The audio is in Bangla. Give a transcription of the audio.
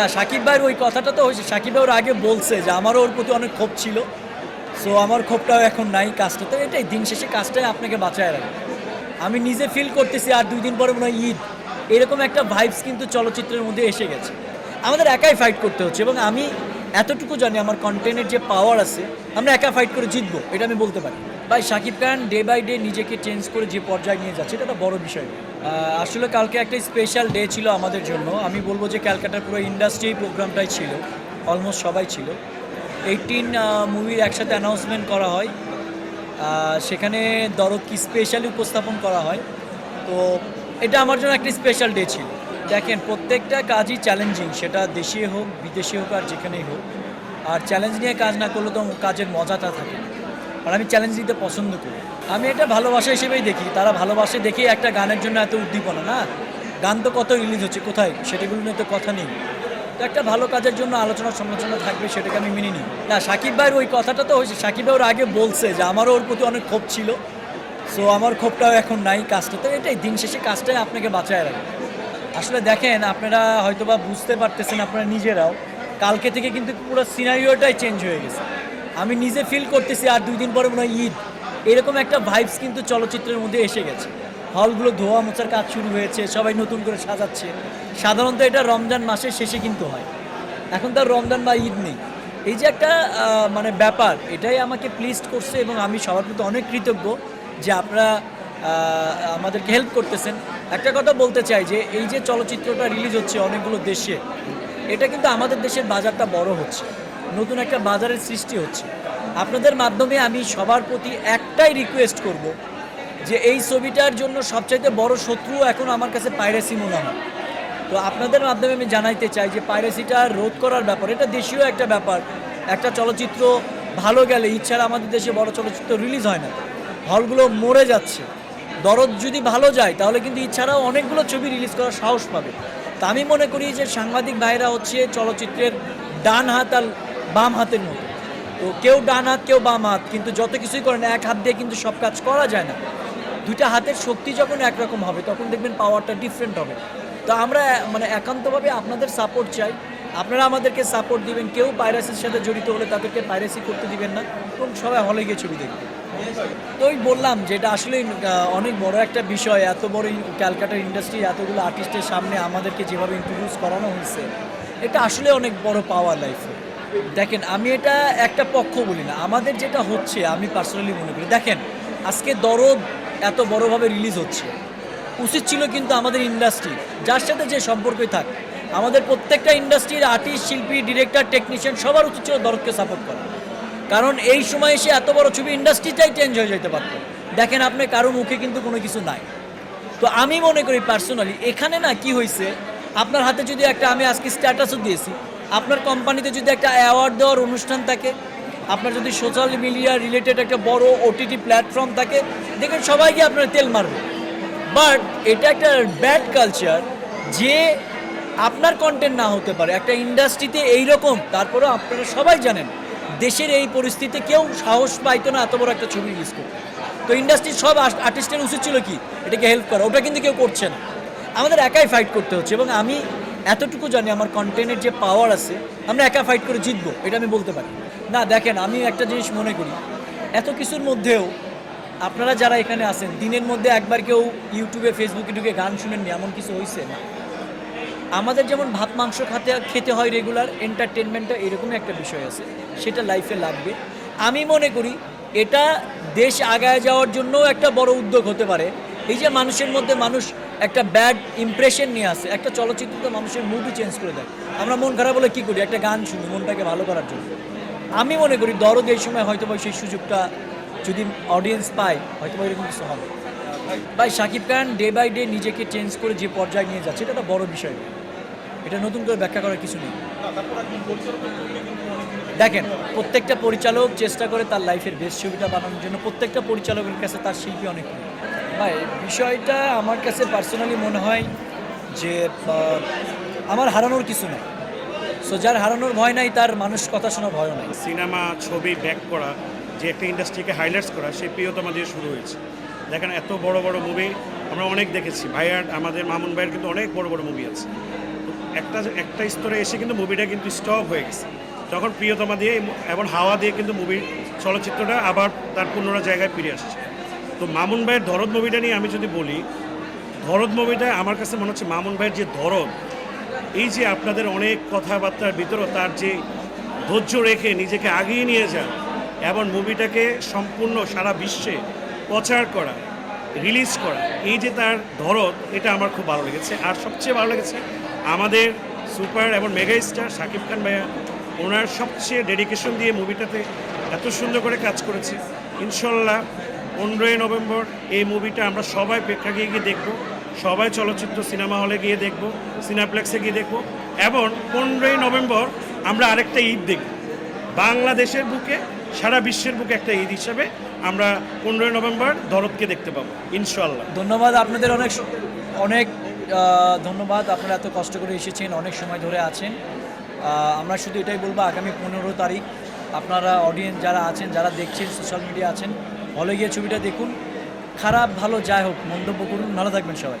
না, সাকিব ভাইয়ের ওই কথাটা তো হয়েছে। সাকিব ভাই ওর আগে বলছে যে আমারও ওর প্রতি অনেক ক্ষোভ ছিল। সো আমার ক্ষোভটাও এখন নাই কাজটা। তো এটাই, দিন শেষে কাজটাই আপনাকে বাঁচায় রাখে আমি নিজে ফিল করতেছি, আর দুই দিন পরে মনে হয় ঈদ। এরকম একটা ভাইবস কিন্তু চলচ্চিত্রের মধ্যে এসে গেছে। আমাদের একাই ফাইট করতে হচ্ছে, এবং আমি এতটুকু জানি, আমার কন্টেন্টের যে পাওয়ার আছে, আমরা একা ফাইট করে জিতবো, এটা আমি বলতে পারি। ভাই, Shakib Khan day by day নিজেকে চেঞ্জ করে যে পর্যায়ে নিয়ে যাচ্ছে, এটা বড় বিষয়। আসলে কালকে একটা স্পেশাল ডে ছিল আমাদের জন্য। আমি বলব যে ক্যালকাটার পুরো ইন্ডাস্ট্রি প্রোগ্রামটাই ছিল অলমোস্ট সবাই ছিল। এইটিন মুভির একসাথে অ্যানাউন্সমেন্ট করা হয়। সেখানে দরদ কি স্পেশালি উপস্থাপন করা হয়। তো এটা আমার জন্য একটা স্পেশাল ডে ছিল। দেখেন, প্রত্যেকটা কাজই চ্যালেঞ্জিং সেটা দেশীয় হোক, বিদেশি হোক আর যেখানেই হোক। আর চ্যালেঞ্জ নিয়ে কাজ না করলে তো কাজের মজাটা থাকে আর আমি চ্যালেঞ্জ দিতে পছন্দ করি। আমি এটা ভালোবাসা হিসেবেই দেখি। তারা ভালোবাসে দেখেই একটা গানের জন্য এত উদ্দীপনা, না? গান তো কত রিলিজ হচ্ছে, কোথায়? সেটাগুলো নিয়ে তো কথা নেই। তো একটা ভালো কাজের জন্য আলোচনা সমালোচনা থাকবে, সেটাকে আমি মেনে নিই। না, সাকিব ভাইয়ের ওই কথাটা তো হয়েছে। সাকিব ভাই ওর আগে বলছে যে আমারও ওর প্রতি অনেক ক্ষোভ ছিল। সো আমার ক্ষোভটাও এখন নাই কাজটা। তো এটাই, দিন শেষে কাজটাই আপনাকে বাঁচায় রাখে আসলে দেখেন, আপনারা হয়তোবা বুঝতে পারতেছেন, আপনারা নিজেরাও। কালকে থেকে কিন্তু পুরো সিনারিওটাই চেঞ্জ হয়ে গেছে। আমি নিজে ফিল করতেছি আর দুই দিন পরে মনে হয় ঈদ। এরকম একটা ভাইবস কিন্তু চলচ্চিত্রের মধ্যে এসে গেছে। হলগুলো ধোয়া মোছার কাজ শুরু হয়েছে, সবাই নতুন করে সাজাচ্ছে। সাধারণত এটা রমজান মাসের শেষে কিন্তু হয়। এখন তার রমজান বা ঈদ নেই। এই যে একটা মানে ব্যাপার, এটাই আমাকে প্লিজড করছে এবং আমি সবার প্রতি অনেক কৃতজ্ঞ যে আপনারা আমাদেরকে হেল্প করতেছেন। একটা কথা বলতে চাই যে, এই যে চলচ্চিত্রটা রিলিজ হচ্ছে অনেকগুলো দেশে, এটা কিন্তু আমাদের দেশের বাজারটা বড় হচ্ছে। নতুন একটা বাজারের সৃষ্টি হচ্ছে। আপনাদের মাধ্যমে আমি সবার প্রতি একটাই রিকোয়েস্ট করব যে এই ছবিটার জন্য সবচাইতে বড় শত্রু এখন আমার কাছে পাইরেসি মনে হয়। তো আপনাদের মাধ্যমে আমি জানাইতে চাই যে পাইরেসিটা রোধ করার ব্যাপার, এটা দেশীয় একটা ব্যাপার। একটা চলচ্চিত্র ভালো গেলে ইচ্ছারা আমাদের দেশে বড় চলচ্চিত্র রিলিজ হয় না। হলগুলো মরে যাচ্ছে। দরদ যদি ভালো যায়, তাহলে কিন্তু ইচ্ছারাও অনেকগুলো ছবি রিলিজ করার সাহস পাবে। তা আমি মনে করি যে সাংবাদিক ভাইরা হচ্ছে চলচ্চিত্রের ডান হাত আর বাম হাতের মতো। তো কেউ ডান হাত, কেউ বাম হাত, কিন্তু যত কিছুই করেন, এক হাত দিয়ে কিন্তু সব কাজ করা যায় না। দুইটা হাতের শক্তি যখন একরকম হবে, তখন দেখবেন পাওয়ারটা ডিফারেন্ট হবে। তো আমরা মানে একান্তভাবে আপনাদের সাপোর্ট চাই। আপনারা আমাদেরকে সাপোর্ট দিবেন। কেউ পাইরাসির সাথে জড়িত হলে তাদেরকে পাইরাসি করতে দিবেন না এবং সবাই হলে গিয়ে ছবি দেখবে। তো ওই বললাম যে এটা আসলে অনেক বড় একটা বিষয়। এত বড় ক্যালকাটা ইন্ডাস্ট্রি এতগুলো আর্টিস্টের সামনে আমাদেরকে যেভাবে ইন্ট্রোডিউস করানো হয়েছে, এটা আসলে অনেক বড় পাওয়ার লাইফে দেখেন, আমি এটা একটা পক্ষ বলি না। আমাদের যেটা হচ্ছে, আমি পার্সোনালি মনে করি, দেখেন, আজকে দরদ এত বড়ভাবে রিলিজ হচ্ছে। উচিত ছিল কিন্তু আমাদের ইন্ডাস্ট্রি যার সাথে যে সম্পর্কই থাক, আমাদের প্রত্যেকটা ইন্ডাস্ট্রির আর্টিস্ট শিল্পী ডিরেক্টর টেকনিশিয়ান সবার উচিত ছিল দরদকে সাপোর্ট করা। কারণ এই সময় এসে এত বড় ছবি ইন্ডাস্ট্রিটাই চেঞ্জ হয়ে যেতে পারতো। দেখেন, আপনি কারও মুখে কিন্তু কোনো কিছু নাই। তো আমি মনে করি পার্সোনালি এখানে না কি হয়েছে আপনার হাতে যদি একটা, আমি আজকে স্ট্যাটাসও দিয়েছি আপনার কোম্পানিতে যদি একটা অ্যাওয়ার্ড দেওয়ার অনুষ্ঠান থাকে, আপনার যদি সোশ্যাল মিডিয়া রিলেটেড একটা বড় ওটিটি প্ল্যাটফর্ম থাকে, দেখেন সবাইকে আপনার তেল মারবে। বাট এটা একটা ব্যাড কালচার যে আপনার কন্টেন্ট না হতে পারে। একটা ইন্ডাস্ট্রিতে এইরকম, তারপরেও আপনারা সবাই জানেন, দেশের এই পরিস্থিতিতে কেউ সাহস পাইতো না এত বড় একটা ছবি রিলিজ করতে। তো ইন্ডাস্ট্রির সব আর্টিস্টের উচিত ছিল কি? এটাকে হেল্প করা। ওটা কিন্তু কেউ করছে না। আমাদের একাই ফাইট করতে হচ্ছে এবং আমি এতটুকু জানি আমার কন্টেন্টের যে পাওয়ার আছে, আমরা একা ফাইট করে জিতবো, এটা আমি বলতে পারি। না, দেখেন, আমি একটা জিনিস মনে করি, এত কিছুর মধ্যেও আপনারা যারা এখানে আছেন, দিনের মধ্যে একবার কেউ ইউটিউবে ফেসবুকে ঢুকে গান শুনেননি, এমন কিছু হয়েছে না? আমাদের যেমন ভাত, মাংস খাতে, খেতে হয় রেগুলার এন্টারটেনমেন্টটা এরকমই একটা বিষয় আছে, সেটা লাইফে লাগবে। আমি মনে করি, এটা দেশ আগায় যাওয়ার জন্যও একটা বড় উদ্যোগ হতে পারে এই যে মানুষের মধ্যে মানুষ একটা ব্যাড ইমপ্রেশন নিয়ে আসে, একটা চলচ্চিত্র তো মানুষের মুভি চেঞ্জ করে দেয়। আমরা মন খারাপ হলে কী করি? একটা গান শুনি, মনটাকে ভালো করার জন্য। আমি মনে করি দরদ এই সময় হয়তো বা সেই সুযোগটা যদি অডিয়েন্স পায় হয়তো বা এরকম কিছু হবে। ভাই, Shakib Khan day by day নিজেকে চেঞ্জ করে যে পর্যায়ে নিয়ে যাচ্ছে, এটা একটা বড় বিষয়। এটা নতুন করে ব্যাখ্যা করার কিছু নেই। দেখেন, প্রত্যেকটা পরিচালক চেষ্টা করে তার লাইফের বেস্ট ছবিটা বানানোর জন্য, প্রত্যেকটা পরিচালকের কাছে তার শিল্পী অনেক। ভাই, বিষয়টা আমার কাছে পার্সোনালি মনে হয় যে আমার হারানোর কিছু নেই। সো যার হারানোর ভয় নাই, তার মানুষ কথা শোনার ভয় নাই। সিনেমা, ছবি ব্যাক করা, যে একটা ইন্ডাস্ট্রিকে হাইলাইটস করা সেই প্রিয়তমা দিয়ে শুরু হয়েছে। দেখেন, এত বড় বড় মুভি আমরা অনেক দেখেছি। ভাইয়ার আমাদের মামুন ভাইয়ের কিন্তু অনেক বড় বড় মুভি আছে। একটা একটা স্তরে এসে কিন্তু মুভিটা কিন্তু স্টপ হয়ে গেছে। তখন প্রিয়তমা দিয়ে এবং হাওয়া দিয়ে কিন্তু মুভির চলচ্চিত্রটা আবার তার পুনরা জায়গায় ফিরে আসছে। তো মামুন ভাইয়ের ধরদ মুভিটা নিয়ে আমি যদি বলি ধরদ মুভিটা আমার কাছে মনে হচ্ছে মামুন ভাইয়ের যে ধরদ এই যে আপনাদের অনেক কথাবার্তার ভিতরেও তার যে ধৈর্য রেখে নিজেকে আগিয়ে নিয়ে যান, এবং মুভিটাকে সম্পূর্ণ সারা বিশ্বে প্রচার করা রিলিজ করা, এই যে তার ধরত, এটা আমার খুব ভালো লেগেছে। আর সবচেয়ে ভালো লেগেছে আমাদের সুপার এবং মেগা স্টার শাকিব খান ভাইয়া, ওনার সবচেয়ে ডেডিকেশন দিয়ে মুভিটাতে এত সুন্দর করে কাজ করেছে। ইনশাল্লাহ পনেরোই নভেম্বর এই মুভিটা আমরা সবাই প্রেক্ষাগৃহে গিয়ে দেখব। সবাই চলচ্চিত্র সিনেমা হলে গিয়ে দেখব, সিনেপ্লেক্সে গিয়ে দেখব এবং পনেরোই নভেম্বর আমরা আরেকটা ঈদ দেখব। বাংলাদেশের বুকে, সারা বিশ্বের বুকে একটা ঈদ হিসাবে আমরা পনেরোই নভেম্বর দরদকে দেখতে পাবো ইনশাল্লাহ ধন্যবাদ আপনাদের অনেক অনেক ধন্যবাদ। আপনারা এত কষ্ট করে এসেছেন, অনেক সময় ধরে আছেন। আমরা শুধু এটাই বলব, আগামী পনেরো তারিখ আপনারা অডিয়েন্স যারা আছেন, যারা দেখছেন সোশ্যাল মিডিয়া আছেন হলে গিয়ে ছবিটা দেখুন। খারাপ ভালো যাই হোক মন্তব্য করুন। ভালো থাকবেন সবাই।